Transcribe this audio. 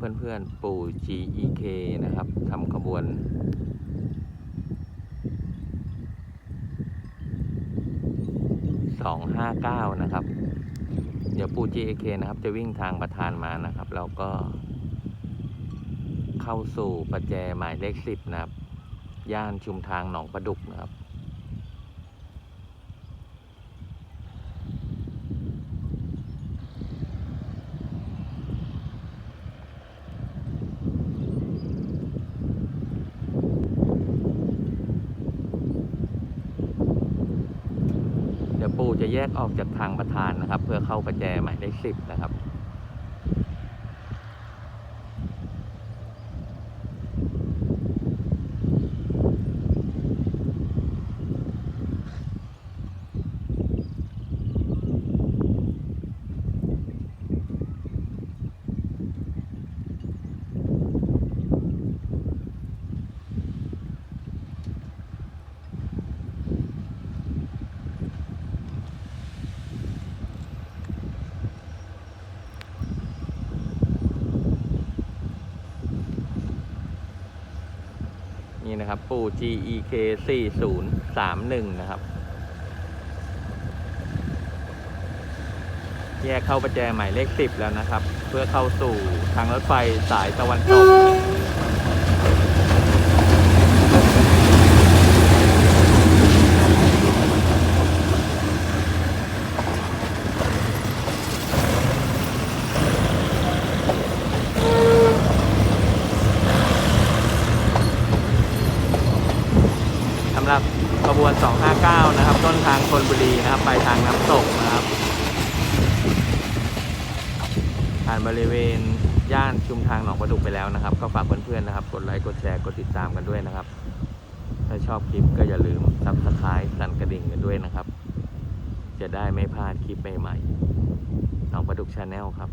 เพื่อนๆ ปู่ GEK นะครับทำขบวน259นะครับ เดี๋ยวปู่ GEK นะครับ จะวิ่งทางประธานมานะครับ แล้วก็ เข้าสู่ประแจหมายเลข10นะครับ ย่านชุมทางหนองประดุกนะครับ ปูจะแยกออกจากทางประธานนะครับ เพื่อเข้าประแจหมายเลขสิบนะครับ นี่นะครับ ปู่ GEK 4031 นะครับ แยกเข้าประแจหมายเลข 10 แล้วนะครับ เพื่อเข้าสู่ทางรถไฟสายตะวันตก หรับขบวน 259 นะครับ ต้นทางธนบุรีนะครับไปทางน้ำตกนะครับ ผ่านบริเวณย่านชุมทางหนองประดุกไปแล้วนะครับ ก็ฝากเพื่อนๆนะครับ กดไลค์กดแชร์กดติดตามกันด้วยนะครับ ถ้าชอบคลิปก็อย่าลืมซับสไครต์สั่นกระดิ่งกันด้วยนะครับ จะได้ไม่พลาดคลิปใหม่ๆหนองประดุกชาแนลครับ